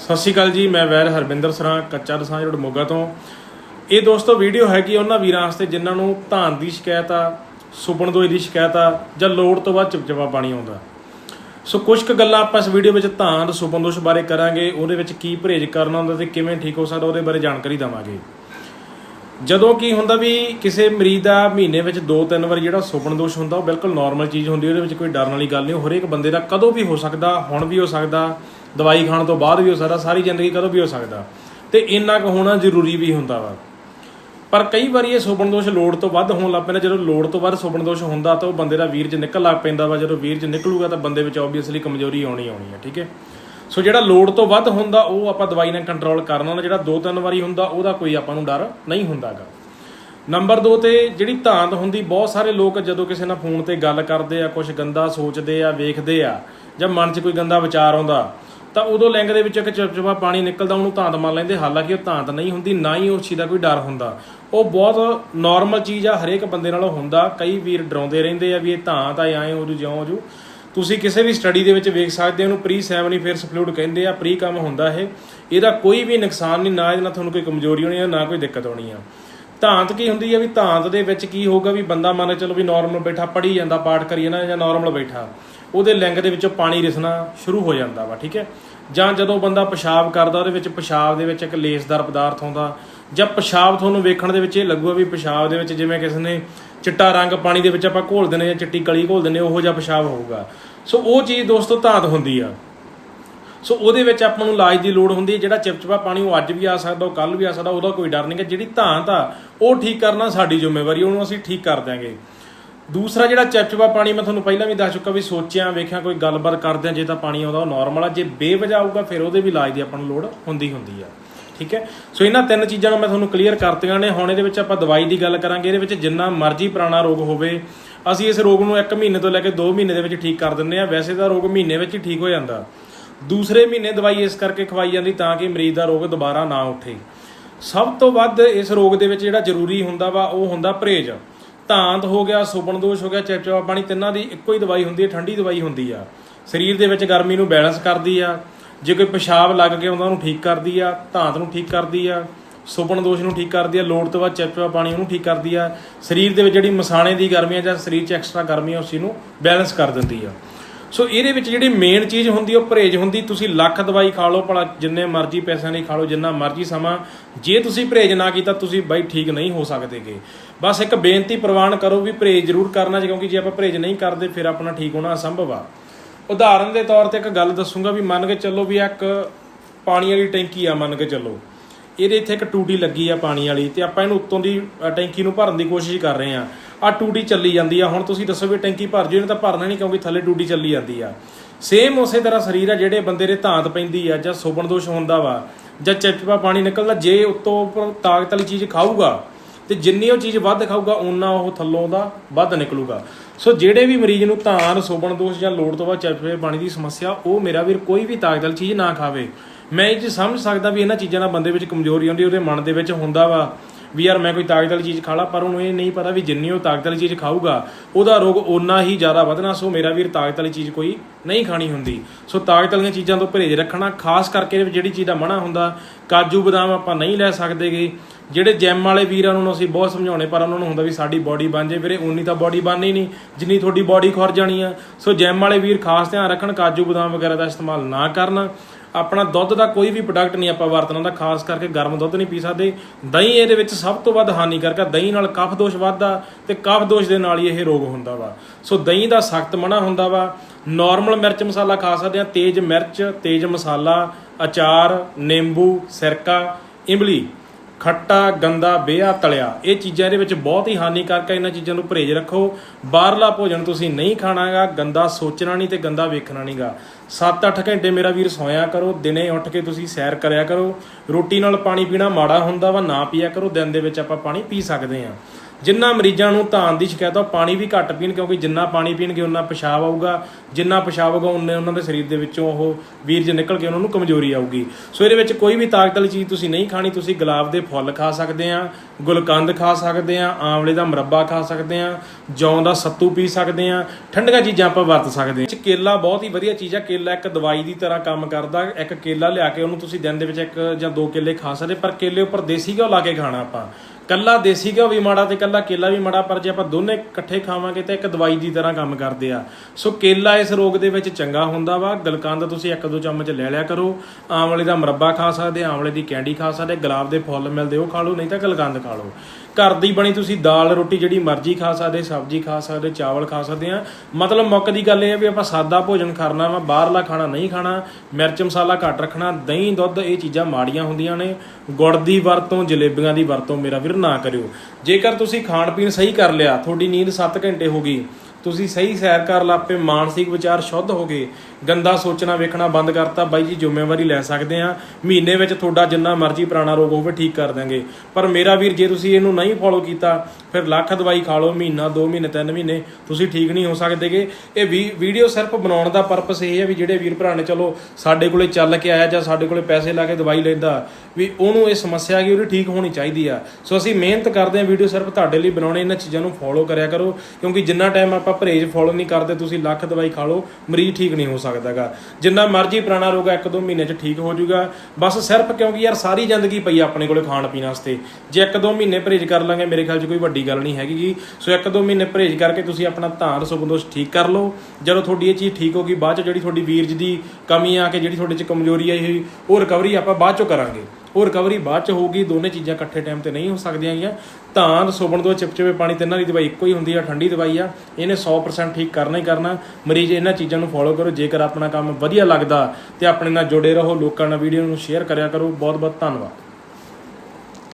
ਸਤਿ ਸ਼੍ਰੀ ਅਕਾਲ ਜੀ, ਮੈਂ ਵੈਰ ਹਰਵਿੰਦਰ ਸਰਾਂ, ਕੱਚਾ ਦਸਾਂ ਰੋਡ ਮੋਗਾ ਤੋਂ। ਇਹ ਦੋਸਤੋ ਵੀਡੀਓ ਹੈਗੀ ਉਹਨਾਂ ਵੀਰਾਂ ਵਾਸਤੇ ਜਿਨ੍ਹਾਂ ਨੂੰ ਧਾਨ ਦੀ ਸ਼ਿਕਾਇਤ ਆ ਸੁਪਨ ਦੋਏ ਦੀ ਸ਼ਿਕਾਇਤ ਆ, ਜਾਂ ਲੋੜ ਤੋਂ ਬਾਅਦ ਚਿਪਚਿਪਾ ਪਾਣੀ ਆਉਂਦਾ। ਸੋ ਕੁਝ ਕੁ ਗੱਲਾਂ ਆਪਾਂ ਇਸ ਵੀਡੀਓ ਵਿੱਚ ਧਾਨ ਸੁਪਨ ਦੋਸ਼ ਬਾਰੇ ਕਰਾਂਗੇ, ਉਹਦੇ ਵਿੱਚ ਕੀ ਪਰਹੇਜ਼ ਕਰਨਾ ਹੁੰਦਾ ਤੇ ਕਿਵੇਂ ਠੀਕ ਹੋ ਸਕਦਾ, ਉਹਦੇ ਬਾਰੇ ਜਾਣਕਾਰੀ ਦਵਾਂਗੇ। ਜਦੋਂ ਕੀ ਹੁੰਦਾ ਵੀ ਕਿਸੇ ਮਰੀਜ਼ ਦਾ ਮਹੀਨੇ ਵਿੱਚ 2-3 ਵਾਰ ਜਿਹੜਾ ਸੁਪਨ ਦੋਸ਼ ਹੁੰਦਾ, ਉਹ ਬਿਲਕੁਲ ਨਾਰਮਲ ਚੀਜ਼ ਹੁੰਦੀ, ਉਹਦੇ ਵਿੱਚ ਕੋਈ ਡਰਨ ਵਾਲੀ ਗੱਲ ਨਹੀਂ ਉਹ ਹਰੇਕ ਬੰਦੇ ਦਾ ਕਦੋਂ ਵੀ ਹੋ ਸਕਦਾ, ਹੁਣ ਵੀ ਹੋ ਸਕਦਾ ਦਵਾਈ ਖਾਣ ਤੋਂ ਬਾਅਦ ਵੀ ਹੋ ਸਕਦਾ, ਸਾਰੀ ਜ਼ਿੰਦਗੀ ਕਦੋਂ ਵੀ ਹੋ ਸਕਦਾ। ਤੇ ਇੰਨਾ ਕੁ ਹੋਣਾ ਜ਼ਰੂਰੀ ਵੀ ਹੁੰਦਾ ਵਾ। ਪਰ ਕਈ ਵਾਰੀ ਇਹ ਸੁਪਨ ਦੋਸ਼ ਲੋੜ ਤੋਂ ਵੱਧ ਹੋਣ ਲੱਗ ਪੈਂਦਾ, ਜਦੋਂ ਲੋੜ ਤੋਂ ਵੱਧ ਸੁਪਨ ਦੋਸ਼ ਹੁੰਦਾ ਤਾਂ ਉਹ ਬੰਦੇ ਦਾ ਵੀਰ 'ਚ ਨਿਕਲ ਲੱਗ ਪੈਂਦਾ ਵਾ, ਜਦੋਂ ਵੀਰ 'ਚ ਨਿਕਲੂਗਾ ਤਾਂ ਬੰਦੇ ਵਿੱਚ ਆਬਵੀਅਸਲੀ ਕਮਜ਼ੋਰੀ ਆਉਣੀ ਆਉਣੀ ਹੈ ਠੀਕ ਹੈ। ਸੋ ਜਿਹੜਾ ਲੋੜ ਤੋਂ ਵੱਧ ਹੁੰਦਾ, ਉਹ ਆਪਾਂ ਦਵਾਈ ਨਾਲ ਕੰਟਰੋਲ ਕਰਨਾ ਹੁੰਦਾ ਜਿਹੜਾ ਦੋ ਤਿੰਨ ਵਾਰੀ ਹੁੰਦਾ, ਉਹਦਾ ਕੋਈ ਆਪਾਂ ਨੂੰ ਡਰ ਨਹੀਂ ਹੁੰਦਾਗਾ ਨੰਬਰ 2 ਤੇ ਜਿਹੜੀ ਧਾਂਤ ਹੁੰਦੀ, ਬਹੁਤ ਸਾਰੇ ਲੋਕ ਜਦੋਂ ਕਿਸੇ ਨਾਲ ਫੋਨ ਤੇ ਗੱਲ ਕਰਦੇ ਆ ਕੁਝ ਗੰਦਾ ਸੋਚਦੇ ਆ, ਵੇਖਦੇ ਆ, ਜਾਂ ਮਨ 'ਚ ਕੋਈ ਗੰਦਾ ਵਿਚਾਰ ਆਉਂਦਾ ਤਾਂ ਉਦੋਂ ਲਿੰਗ ਦੇ ਵਿੱਚ ਇੱਕ ਚਿਪਚਿਪਾ ਪਾਣੀ ਨਿਕਲਦਾ, ਉਹਨੂੰ ਧਾਂਤ ਮੰਨ ਲੈਂਦੇ। ਹਾਲਾਂਕਿ ਉਹ ਧਾਂਤ ਨਹੀਂ ਹੁੰਦੀ, ਨਾ ਹੀ ਉਸ ਚੀਜ਼ ਦਾ ਕੋਈ ਡਰ ਹੁੰਦਾ। ਉਹ ਬਹੁਤ ਨਾਰਮਲ ਚੀਜ਼ ਆ, ਹਰੇਕ ਬੰਦੇ ਨਾਲੋਂ ਹੁੰਦਾ। ਕਈ ਵੀਰ ਡਰਾਉਂਦੇ ਰਹਿੰਦੇ ਆ ਵੀ ਇਹ ਧਾਂਤ ਆ ਐਂ ਹੋ ਜੂ, ਜਿਉਂ ਜੂ। ਤੁਸੀਂ ਕਿਸੇ ਵੀ ਸਟੱਡੀ ਦੇ ਵਿੱਚ ਵੇਖ ਸਕਦੇ ਹੋ ਉਹਨੂੰ ਪ੍ਰੀ ਸੈਮਨੀਫੇਰਸ ਫਲੂਇਡ ਕਹਿੰਦੇ ਆ ਪ੍ਰੀ ਕੰਮ ਹੁੰਦਾ ਇਹ। ਇਹਦਾ ਕੋਈ ਵੀ ਨੁਕਸਾਨ ਨਹੀਂ, ਨਾ ਇਹਦੇ ਨਾਲ ਤੁਹਾਨੂੰ ਕੋਈ ਕਮਜ਼ੋਰੀ ਹੋਣੀ ਆ, ਨਾ ਕੋਈ ਦਿੱਕਤ ਹੋਣੀ ਆ। ਧਾਂਤ ਕੀ ਹੁੰਦੀ ਹੈ ਵੀ ਧਾਂਤ ਦੇ ਵਿੱਚ ਕੀ ਹੋਊਗਾ ਵੀ ਬੰਦਾ ਮੰਨ ਕੇ ਚਲੋ ਵੀ ਨਾਰਮਲ ਬੈਠਾ ਪੜੀ ਜਾਂਦਾ, ਪਾਠ ਕਰੀ ਜਾਂਦਾ ਜਾਂ ਨਾਰਮਲ ਬੈਠਾ। ਉਹਦੇ ਲਿੰਗ ਦੇ ਵਿੱਚੋਂ ਪਾਣੀ ਰਿਸਣਾ ਸ਼ੁਰੂ ਹੋ ਜਾਂਦਾ ਵਾ, ਠੀਕ ਹੈ? ਜਾਂ ਜਦੋਂ ਬੰਦਾ ਪਿਸ਼ਾਬ ਕਰਦਾ, ਉਹਦੇ ਵਿੱਚ ਪਿਸ਼ਾਬ ਦੇ ਵਿੱਚ ਇੱਕ ਲੇਸਦਾਰ ਪਦਾਰਥ ਆਉਂਦਾ, ਜਾਂ ਪਿਸ਼ਾਬ ਤੁਹਾਨੂੰ ਵੇਖਣ ਦੇ ਵਿੱਚ ਇਹ ਲੱਗੂਗਾ ਵੀ ਪਿਸ਼ਾਬ ਦੇ ਵਿੱਚ ਜਿਵੇਂ ਕਿਸੇ ਨੇ ਚਿੱਟਾ ਰੰਗ ਪਾਣੀ ਦੇ ਵਿੱਚ ਆਪਾਂ ਘੋਲ ਦਿੰਦੇ ਜਾਂ ਚਿੱਟੀ ਕਲੀ ਘੋਲ ਦਿੰਦੇ ਉਹੋ ਜਿਹਾ ਪਿਸ਼ਾਬ ਹੋਊਗਾ। ਸੋ ਉਹ ਚੀਜ਼ ਦੋਸਤੋ ਧਾਤ ਹੁੰਦੀ ਆ। ਸੋ ਉਹਦੇ ਵਿੱਚ ਆਪਾਂ ਨੂੰ ਇਲਾਜ ਦੀ ਲੋੜ ਹੁੰਦੀ ਹੈ, ਜਿਹੜਾ ਚਿਪਚਿਪਾ ਪਾਣੀ ਉਹ ਅੱਜ ਵੀ ਆ ਸਕਦਾ, ਉਹ ਕੱਲ ਵੀ ਆ ਸਕਦਾ, ਉਹਦਾ ਕੋਈ ਡਰ ਨਹੀਂ ਹੈ ਜਿਹੜੀ ਧਾਂਤ ਆ, ਉਹ ਠੀਕ ਕਰਨਾ ਸਾਡੀ ਜ਼ਿੰਮੇਵਾਰੀ, ਉਹਨੂੰ ਅਸੀਂ ਠੀਕ ਕਰ ਦਿਆਂਗੇ। ਦੂਸਰਾ ਜਿਹੜਾ ਚਿਪਚਿਪਾ ਪਾਣੀ ਮੈਂ ਤੁਹਾਨੂੰ ਪਹਿਲਾਂ ਵੀ ਦੱਸ ਚੁੱਕਾ ਵੀ ਸੋਚਿਆ, ਵੇਖਿਆ, ਕੋਈ ਗੱਲਬਾਤ ਕਰਦੇ ਆ ਜੇ ਤਾਂ ਪਾਣੀ ਆਉਂਦਾ, ਉਹ ਨਾਰਮਲ ਆ, ਜੇ ਬੇਵਜਾ ਆਊਗਾ, ਫਿਰ ਉਹਦੇ ਵੀ ਇਲਾਜ ਦੀ ਆਪਾਂ ਨੂੰ ਲੋੜ ਹੁੰਦੀ ਹੁੰਦੀ ਆ। ਠੀਕ ਹੈ? ਸੋ ਇਹਨਾਂ ਤਿੰਨ ਚੀਜ਼ਾਂ ਨੂੰ ਮੈਂ ਤੁਹਾਨੂੰ ਕਲੀਅਰ ਕਰਤੀਆਂ ਨੇ। ਹੁਣ ਇਹਦੇ ਵਿੱਚ ਆਪਾਂ ਦਵਾਈ ਦੀ ਗੱਲ ਕਰਾਂਗੇ, ਇਹਦੇ ਵਿੱਚ ਜਿੰਨਾ ਮਰਜ਼ੀ ਪੁਰਾਣਾ ਰੋਗ ਹੋਵੇ, ਅਸੀਂ ਇਸ ਰੋਗ ਨੂੰ 1 ਮਹੀਨੇ ਤੋਂ ਲੈ ਕੇ 2 ਮਹੀਨੇ ਦੇ ਵਿੱਚ ਠੀਕ ਕਰ ਦਿੰਦੇ ਆ ਵੈਸੇ ਤਾਂ ਰੋਗ ਮਹੀਨੇ ਵਿੱਚ ਹੀ ਠੀਕ ਹੋ ਜਾਂਦਾ। ਦੂਸਰੇ ਮਹੀਨੇ ਦਵਾਈ ਇਸ ਕਰਕੇ ਖਵਾਈ ਜਾਂਦੀ ਤਾਂ ਕਿ ਮਰੀਜ਼ ਦਾ ਰੋਗ ਦੁਬਾਰਾ ਨਾ ਉੱਠੇ। ਸਭ ਤੋਂ ਵੱਧ ਇਸ ਰੋਗ ਦੇ ਵਿੱਚ ਜਿਹੜਾ ਜ਼ਰੂਰੀ ਹੁੰਦਾ ਵਾ, ਉਹ ਹੁੰਦਾ ਪਰਹੇਜ਼। ਧਾਂਤ ਹੋ ਗਿਆ ਸੁਪਨ ਦੋਸ਼ ਹੋ ਗਿਆ ਚਿਪਚਿਪਾ ਪਾਣੀ, ਤਿੰਨਾਂ ਦੀ ਇੱਕੋ ਹੀ ਦਵਾਈ ਹੁੰਦੀ ਹੈ, ਠੰਡੀ ਦਵਾਈ ਹੁੰਦੀ ਆ। ਸਰੀਰ ਦੇ ਵਿੱਚ ਗਰਮੀ ਨੂੰ ਬੈਲੈਂਸ ਕਰਦੀ ਆ। ਜੇ ਕੋਈ ਪਿਸ਼ਾਬ ਲੱਗ ਕੇ ਆਉਂਦਾ ਉਹਨੂੰ ਠੀਕ ਕਰਦੀ ਆ, ਧਾਂਤ ਨੂੰ ਠੀਕ ਕਰਦੀ ਆ ਸੁਪਨ ਦੋਸ਼ ਨੂੰ ਠੀਕ ਕਰਦੀ ਆ, ਲੋੜ ਤੋਂ ਬਾਅਦ ਚਿਪਚਿਪਾ ਪਾਣੀ ਉਹਨੂੰ ਠੀਕ ਕਰਦੀ ਆ। ਸਰੀਰ ਦੇ ਵਿੱਚ ਜਿਹੜੀ ਮਸਾਣੇ ਦੀ ਗਰਮੀ ਆ ਜਾਂ ਸਰੀਰ 'ਚ ਐਕਸਟਰਾ ਗਰਮੀ ਆ, ਉਸ ਨੂੰ ਬੈਲੈਂਸ ਕਰ ਦਿੰਦੀ ਆ। ਸੋ ਇਹਦੇ ਵਿੱਚ ਜਿਹੜੀ ਮੇਨ ਚੀਜ਼ ਹੁੰਦੀ ਉਹ ਪਰਹੇਜ ਹੁੰਦੀ, ਤੁਸੀਂ ਲੱਖ ਦਵਾਈ ਖਾ ਲਓ, ਭਲਾ ਜਿੰਨੇ ਮਰਜ਼ੀ ਪੈਸਿਆਂ ਦੀ ਖਾ ਲਓ, ਜਿੰਨਾ ਮਰਜ਼ੀ ਸਮਾਂ। ਜੇ ਤੁਸੀਂ ਪਰਹੇਜ ਨਾ ਕੀਤਾ, ਤੁਸੀਂ ਬਾਈ ਠੀਕ ਨਹੀਂ ਹੋ ਸਕਦੇਗੇ। ਬਸ ਇੱਕ ਬੇਨਤੀ ਪ੍ਰਵਾਨ ਕਰੋ ਵੀ ਪਰਹੇਜ ਜ਼ਰੂਰ ਕਰਨਾ ਕਿਉਂਕਿ ਜੇ ਆਪਾਂ ਪਰਹੇਜ ਨਹੀਂ ਕਰਦੇ, ਫਿਰ ਆਪਣਾ ਠੀਕ ਹੋਣਾ ਅਸੰਭਵ ਆ। ਉਦਾਹਰਨ ਦੇ ਤੌਰ ਤੇ ਇੱਕ ਗੱਲ ਦੱਸੂਗਾ ਵੀ ਮੰਨ ਕੇ ਚੱਲੋ ਵੀ ਇੱਕ ਪਾਣੀ ਵਾਲੀ ਟੈਂਕੀ ਆ, ਮੰਨ ਕੇ ਚੱਲੋ। ਇਹਦੇ ਇੱਥੇ ਇੱਕ ਟੂਟੀ ਲੱਗੀ ਆ ਪਾਣੀ ਵਾਲੀ, ਤੇ ਆਪਾਂ ਇਹਨੂੰ ਉੱਤੋਂ ਦੀ ਟੈਂਕੀ ਨੂੰ ਭਰਨ ਦੀ ਕੋਸ਼ਿਸ਼ ਕਰ ਰਹੇ ਆ। ਆ ਟੂਟੀ ਚੱਲੀ ਜਾਂਦੀ ਆ। ਹੁਣ ਤੁਸੀਂ ਦੱਸੋ ਵੀ ਟੈਂਕੀ ਭਰ ਜਿਓ, ਇਹਨੇ ਤਾਂ ਭਰਨਾ ਨਹੀਂ ਕਿਉਂਕਿ ਥੱਲੇ ਟੂਟੀ ਚੱਲੀ ਜਾਂਦੀ ਆ। ਸੇਮ ਉਸੇ ਤਰ੍ਹਾਂ ਸਰੀਰ ਆ ਜਿਹੜੇ ਬੰਦੇ ਦੇ ਧਾਂਤ ਪੈਂਦੀ ਆ ਜਾਂ ਸੁਪਨ ਦੋਸ਼ ਹੁੰਦਾ ਵਾ ਜਾਂ ਚਿਪਚਿਪਾ ਪਾਣੀ ਨਿਕਲਦਾ, ਜੇ ਉੱਤੋਂ ਉੱਪਰ ਤਾਕਤ ਵਾਲੀ ਚੀਜ਼ ਖਾਊਗਾ ਤੇ ਜਿੰਨੀ ਉਹ ਚੀਜ਼ ਵੱਧ ਖਾਊਗਾ ਉਨਾ ਉਹ ਥੱਲੋਂ ਦਾ ਵੱਧ ਨਿਕਲੂਗਾ। ਸੋ ਜਿਹੜੇ ਵੀ ਮਰੀਜ਼ ਨੂੰ ਧਾਨ ਸੋਬਣ ਦੋਸ਼ ਜਾਂ ਲੋੜ ਤੋਂ ਬਾਅਦ ਚਿਪਚਿਪੇ ਪਾਣੀ ਦੀ ਸਮੱਸਿਆ, ਉਹ ਮੇਰਾ ਵੀਰ ਕੋਈ ਵੀ ਤਾਕਤ ਵਾਲੀ ਚੀਜ਼ ਨਾ ਖਾਵੇ। ਮੈਂ ਇਹ ਚੀਜ਼ ਸਮਝ ਸਕਦਾ ਵੀ ਇਹਨਾਂ ਚੀਜ਼ਾਂ ਨਾਲ ਬੰਦੇ ਵਿੱਚ ਕਮਜ਼ੋਰੀ ਆਉਂਦੀ, ਉਹਦੇ ਮਨ ਦੇ ਵਿੱਚ ਹੁੰਦਾ ਵਾ। ਵੀ ਯਾਰ ਮੈਂ ਕੋਈ ਤਾਕਤ ਵਾਲੀ ਚੀਜ਼ ਖਾ ਲਾ, ਪਰ ਉਹਨੂੰ ਇਹ ਨਹੀਂ ਪਤਾ ਵੀ ਜਿੰਨੀ ਉਹ ਤਾਕਤ ਵਾਲੀ ਚੀਜ਼ ਖਾਊਗਾ, ਉਹਦਾ ਰੋਗ ਓਨਾ ਹੀ ਜ਼ਿਆਦਾ ਵਧਣਾ, ਸੋ ਮੇਰਾ ਵੀਰ ਤਾਕਤ ਵਾਲੀ ਚੀਜ਼ ਕੋਈ ਨਹੀਂ ਖਾਣੀ ਹੁੰਦੀ। ਸੋ ਤਾਕਤ ਵਾਲੀਆਂ ਚੀਜ਼ਾਂ ਤੋਂ ਪਰਹੇਜ਼ ਰੱਖਣਾ, ਖਾਸ ਕਰਕੇ ਜਿਹੜੀ ਚੀਜ਼ ਦਾ ਮਨਾ ਹੁੰਦਾ, ਕਾਜੂ ਬਦਾਮ ਆਪਾਂ ਨਹੀਂ ਲੈ ਸਕਦੇਗੇ। ਜਿਹੜੇ ਜਿਮ ਵਾਲੇ ਵੀਰਾਂ ਨੂੰ ਅਸੀਂ ਬਹੁਤ ਸਮਝਾਉਣੇ ਪਰ ਉਹਨਾਂ ਨੂੰ ਹੁੰਦਾ ਵੀ ਸਾਡੀ ਬਾਡੀ ਬਣ ਜੇ, ਵੀਰੇ ਉਨੀ ਤਾਂ ਬਾਡੀ ਬਣਨੀ ਨਹੀਂ, ਜਿੰਨੀ ਤੁਹਾਡੀ ਬਾਡੀ ਖੁਰ ਜਾਣੀ ਆ। ਸੋ ਜਿਮ ਵਾਲੇ ਵੀਰ ਖਾਸ ਧਿਆਨ ਰੱਖਣ, ਕਾਜੂ ਬਦਾਮ ਵਗੈਰਾ ਦਾ ਇਸਤੇਮਾਲ ਨਾ ਕਰਨ। ਆਪਣਾ ਦੁੱਧ ਦਾ ਕੋਈ ਵੀ ਪ੍ਰੋਡਕਟ ਨਹੀਂ ਆਪਾਂ ਵਰਤਣਾ ਦਾ ਖਾਸ ਕਰਕੇ ਗਰਮ ਦੁੱਧ ਨਹੀਂ ਪੀ ਸਕਦੇ। ਦਹੀਂ ਇਹਦੇ ਵਿੱਚ ਸਭ ਤੋਂ ਵੱਧ ਹਾਨੀਕਾਰਕ ਆ, ਦਹੀਂ ਨਾਲ ਕਫ ਦੋਸ਼ ਵੱਧਦਾ ਤੇ ਕਫ ਦੋਸ਼ ਦੇ ਨਾਲ ਹੀ ਇਹ ਰੋਗ ਹੁੰਦਾ ਵਾ। ਸੋ ਦਹੀਂ ਦਾ ਸਖਤ ਮਨਾ ਹੁੰਦਾ ਵਾ। ਨਾਰਮਲ ਮਿਰਚ ਮਸਾਲਾ ਖਾ ਸਕਦੇ ਆ, ਤੇਜ਼ ਮਿਰਚ, ਤੇਜ਼ ਮਸਾਲਾ, ਅਚਾਰ, ਨਿੰਬੂ, ਸਿਰਕਾ, ਇਮਲੀ। ਖੱਟਾ, ਗੰਦਾ, ਬੇਹਾ, ਤਲਿਆ। ਇਹ ਚੀਜ਼ਾਂ ਇਹਦੇ ਵਿੱਚ ਬਹੁਤ ਹੀ ਹਾਨੀਕਾਰਕ ਆ ਇਹਨਾਂ ਚੀਜ਼ਾਂ ਨੂੰ ਪਰਹੇਜ਼ ਰੱਖੋ। ਬਾਹਰਲਾ ਭੋਜਨ ਤੁਸੀਂ ਨਹੀਂ ਖਾਣਾਗਾ, ਗੰਦਾ ਸੋਚਣਾ ਨਹੀਂ ਤੇ ਗੰਦਾ ਵੇਖਣਾ ਨਹੀਂਗਾ। 7-8 ਘੰਟੇ ਮੇਰਾ ਵੀਰ ਸੋਇਆ ਕਰੋ, ਦਿਨੇ ਉੱਠ ਕੇ ਤੁਸੀਂ ਸੈਰ ਕਰਿਆ ਕਰੋ। ਰੋਟੀ ਨਾਲ ਪਾਣੀ ਪੀਣਾ ਮਾੜਾ ਹੁੰਦਾ ਵਾ, ਨਾ ਪੀਆ ਕਰੋ। ਦਿਨ ਦੇ ਵਿੱਚ ਆਪਾਂ ਪਾਣੀ ਪੀ ਸਕਦੇ ਆ ਜਿੰਨਾ ਮਰੀਜ਼ਾਂ ਨੂੰ ਧਾਨ ਦੀ ਸ਼ਿਕਾਇਤ ਆ, ਉਹ ਪਾਣੀ ਵੀ ਘੱਟ ਪੀਣ, ਕਿਉਂਕਿ ਜਿੰਨਾ ਪਾਣੀ ਪੀਣਗੇ, ਉਨਾ ਪਿਸ਼ਾਬ ਆਊਗਾ। ਜਿੰਨਾ ਪਿਸ਼ਾਬ ਆਊਗਾ ਉਹਨੇ ਉਹਨਾਂ ਦੇ ਸਰੀਰ ਦੇ ਵਿੱਚੋਂ ਉਹ ਵੀਰਜ ਨਿਕਲ ਕੇ ਉਹਨਾਂ ਨੂੰ ਕਮਜ਼ੋਰੀ ਆਊਗੀ। ਸੋ ਇਹਦੇ ਵਿੱਚ ਕੋਈ ਵੀ ਤਾਕਤ ਵਾਲੀ ਚੀਜ਼ ਤੁਸੀਂ ਨਹੀਂ ਖਾਣੀ, ਤੁਸੀਂ ਗੁਲਾਬ ਦੇ ਫੁੱਲ ਖਾ ਸਕਦੇ ਆ, ਗੁਲਕੰਦ ਖਾ ਸਕਦੇ ਆ, ਆਂਵਲੇ ਦਾ ਮੁਰੱਬਾ ਖਾ ਸਕਦੇ ਆ, ਜੌਂ ਦਾ ਸੱਤੂ ਪੀ ਸਕਦੇ ਆ, ਠੰਡੀਆਂ ਚੀਜ਼ਾਂ ਆਪਾਂ ਵਰਤ ਸਕਦੇ ਆ। ਕੇਲਾ ਬਹੁਤ ਹੀ ਵਧੀਆ ਚੀਜ਼ ਆ, ਕੇਲਾ ਇੱਕ ਦਵਾਈ ਦੀ ਤਰ੍ਹਾਂ ਕੰਮ ਕਰਦਾ, ਇੱਕ ਕੇਲਾ ਲਿਆ ਕੇ ਉਹਨੂੰ ਤੁਸੀਂ ਦਿਨ ਦੇ ਵਿੱਚ ਇੱਕ ਜਾਂ ਦੋ ਕੇਲੇ ਖਾ ਸਕਦੇ, ਪਰ ਕੇਲੇ ਉੱਪਰ ਦੇਸੀ ਘਿਓ ਲਾ ਕੇ ਖਾਣਾ ਆਪਾਂ। ਕੱਲਾ ਦੇਸੀ ਘਿਓ ਵੀ ਮਾੜਾ ਤੇ ਕੱਲਾ ਕੇਲਾ ਵੀ ਮਾੜਾ, ਪਰ ਜੇ ਆਪਾਂ ਦੋਨੇ ਇਕੱਠੇ ਖਾਵਾਂਗੇ ਤਾਂ ਇੱਕ ਦਵਾਈ ਦੀ ਤਰ੍ਹਾਂ ਕੰਮ ਕਰਦੇ ਆ। ਸੋ ਕੇਲਾ ਇਸ ਰੋਗ ਦੇ ਵਿੱਚ ਚੰਗਾ ਹੁੰਦਾ ਵਾ। ਗਲਕੰਦ ਤੁਸੀਂ ਇੱਕ ਦੋ ਚਮਚ ਲੈ ਲਿਆ ਕਰੋ। ਆਂਵਲੇ ਦਾ ਮੁਰੱਬਾ ਖਾ ਸਕਦੇ ਆਂਵਲੇ ਦੀ ਕੈਂਡੀ ਖਾ ਸਕਦੇ ਗੁਲਾਬ ਦੇ ਫੁੱਲ ਮਿਲਦੇ ਉਹ ਖਾ ਲਓ, ਨਹੀਂ ਤਾਂ ਗਲਕੰਦ ਖਾ ਲਓ। ਘਰ ਦੀ ਬਣੀ ਤੁਸੀਂ ਦਾਲ, ਰੋਟੀ ਜਿਹੜੀ ਮਰਜ਼ੀ ਖਾ ਸਕਦੇ, ਸਬਜ਼ੀ ਖਾ ਸਕਦੇ, ਚਾਵਲ ਖਾ ਸਕਦੇ ਆ। ਮਤਲਬ ਮੁੱਕ ਦੀ ਗੱਲ ਇਹ ਹੈ ਵੀ ਆਪਾਂ ਸਾਦਾ ਭੋਜਨ ਕਰਨਾ ਵਾ, ਬਾਹਰਲਾ ਖਾਣਾ ਨਹੀਂ ਖਾਣਾ। ਮਿਰਚ ਮਸਾਲਾ ਘੱਟ ਰੱਖਣਾ, ਦਹੀਂ, ਦੁੱਧ, ਇਹ ਚੀਜ਼ਾਂ ਮਾੜੀਆਂ ਹੁੰਦੀਆਂ ਨੇ। ਗੁੜ ਦੀ ਵਰਤੋਂ, ਜਲੇਬੀਆਂ ਦੀ ਵਰਤੋਂ ਮੇਰਾ ਵੀਰ ਨਾ ਕਰਿਓ। ਜੇਕਰ ਤੁਸੀਂ ਖਾਣ ਪੀਣ ਸਹੀ ਕਰ ਲਿਆ, ਤੁਹਾਡੀ ਨੀਂਦ 7 ਘੰਟੇ ਹੋ ਗਈ ਤੁਸੀਂ ਸਹੀ ਸੈਰ ਕਰ ਲਾਪੇ ਮਾਨਸਿਕ ਵਿਚਾਰ ਸ਼ੁੱਧ ਹੋ ਗਏ। ਗੰਦਾ ਸੋਚਣਾ ਵੇਖਣਾ ਬੰਦ ਕਰਤਾ, ਬਾਈ ਜੀ ਜ਼ਿੰਮੇਵਾਰੀ ਲੈ ਸਕਦੇ ਆ ਮਹੀਨੇ ਵਿੱਚ ਤੁਹਾਡਾ ਜਿੰਨਾ ਮਰਜ਼ੀ ਪੁਰਾਣਾ ਰੋਗ ਹੋਵੇ, ਠੀਕ ਕਰ ਦਾਂਗੇ ਪਰ ਮੇਰਾ ਵੀਰ, ਜੇ ਤੁਸੀਂ ਇਹਨੂੰ ਨਹੀਂ ਫੋਲੋ ਕੀਤਾ, ਫਿਰ ਲੱਖ ਦਵਾਈ ਖਾ ਲਓ, ਮਹੀਨਾ 2 ਮਹੀਨੇ 3 ਮਹੀਨੇ, ਤੁਸੀਂ ਠੀਕ ਨਹੀਂ ਹੋ ਸਕਦੇਗੇ। ਇਹ ਵੀਡੀਓ ਸਿਰਫ ਬਣਾਉਣ ਦਾ ਪਰਪਸ ਇਹ ਹੈ ਵੀ ਜਿਹੜੇ ਵੀਰ ਭਰਾ ਨੇ, ਚਲੋ, ਸਾਡੇ ਕੋਲੇ ਚੱਲ ਕੇ ਆਇਆ ਜਾਂ ਸਾਡੇ ਕੋਲੇ ਪੈਸੇ ਲਾ ਕੇ ਦਵਾਈ ਲੈਂਦਾ, ਵੀ ਉਹਨੂੰ ਇਹ ਸਮੱਸਿਆ ਆ ਉਹਦੀ ਠੀਕ ਹੋਣੀ ਚਾਹੀਦੀ ਆ। ਸੋ ਅਸੀਂ ਮਿਹਨਤ ਕਰਦੇ ਹਾਂ ਵੀਡੀਓ ਸਿਰਫ ਤੁਹਾਡੇ ਲਈ ਬਣਾਉਣੇ, ਇਹਨਾਂ ਚੀਜ਼ਾਂ ਨੂੰ ਫੋਲੋ ਕਰਿਆ ਕਰੋ, ਕਿਉਂਕਿ ਜਿੰਨਾ ਟਾਈਮ ਆਪਾਂ ਆਪਾਂ ਪਰਹੇਜ਼ ਫੋਲੋ ਨਹੀਂ ਕਰਦੇ, ਤੁਸੀਂ ਲੱਖ ਦਵਾਈ ਖਾ ਲਓ, ਮਰੀਜ਼ ਠੀਕ ਨਹੀਂ ਹੋ ਸਕਦਾਗਾ। ਜਿੰਨਾ ਮਰਜ਼ੀ ਪੁਰਾਣਾ ਰੋਗ ਹੈ ਇੱਕ ਦੋ ਮਹੀਨੇ 'ਚ ਠੀਕ ਹੋ ਜਾਊਗਾ। ਬਸ ਸਿਰਫ ਕਿਉਂਕਿ ਯਾਰ ਸਾਰੀ ਜ਼ਿੰਦਗੀ ਪਈ ਆਪਣੇ ਕੋਲੇ ਖਾਣ ਪੀਣ ਵਾਸਤੇ। ਜੇ ਇੱਕ ਦੋ ਮਹੀਨੇ ਪਰਹੇਜ਼ ਕਰ ਲਾਂਗੇ, ਮੇਰੇ ਖਿਆਲ 'ਚ ਕੋਈ ਵੱਡੀ ਗੱਲ ਨਹੀਂ ਹੈਗੀ। ਸੋ ਇੱਕ ਦੋ ਮਹੀਨੇ ਪਰਹੇਜ਼ ਕਰਕੇ ਤੁਸੀਂ ਆਪਣਾ ਧਾਨ ਸੁਬੰਦੋਸ਼ ਠੀਕ ਕਰ ਲਓ। ਜਦੋਂ ਤੁਹਾਡੀ ਇਹ ਚੀਜ਼ ਠੀਕ ਹੋ ਗਈ ਬਾਅਦ 'ਚ ਜਿਹੜੀ ਤੁਹਾਡੀ ਵੀਰਜ ਦੀ ਕਮੀ ਆ, ਕੇ ਜਿਹੜੀ ਤੁਹਾਡੇ 'ਚ ਕਮਜ਼ੋਰੀ ਆਈ ਹੋਈ, ਉਹ ਰਿਕਵਰੀ ਆਪਾਂ ਬਾਅਦ 'ਚੋਂ ਕਰਾਂਗੇ। ਉਹ ਰਿਕਵਰੀ ਬਾਅਦ 'ਚ ਹੋਊਗੀ, ਦੋਨੇ ਚੀਜ਼ਾਂ ਇਕੱਠੇ ਟਾਈਮ ਤੇ ਨਹੀਂ ਹੋ ਸਕਦੀਆਂ ਗੀਆਂ। ਧਾਨ ਸੁਬਣ ਤੋਂ ਚਿਪਚਿਪੇ ਪਾਣੀ ਤਿੰਨਾਂ ਦੀ ਦਵਾਈ ਇੱਕੋ ਹੀ ਹੁੰਦੀ ਆ, ਠੰਡੀ ਦਵਾਈ ਆ। ਇਹਨੇ 100% ਠੀਕ ਕਰਨਾ ਹੀ ਕਰਨਾ। ਮਰੀਜ਼ ਇਹਨਾਂ ਚੀਜ਼ਾਂ ਨੂੰ ਫੋਲੋ ਕਰੋ। ਜੇਕਰ ਆਪਣਾ ਕੰਮ ਵਧੀਆ ਲੱਗਦਾ ਤੇ ਆਪਣੇ ਨਾਲ ਜੁੜੇ ਰਹੋ, ਲੋਕਾਂ ਨਾਲ ਵੀਡੀਓ ਨੂੰ ਸ਼ੇਅਰ ਕਰਿਆ ਕਰੋ। ਬਹੁਤ ਬਹੁਤ ਧੰਨਵਾਦ।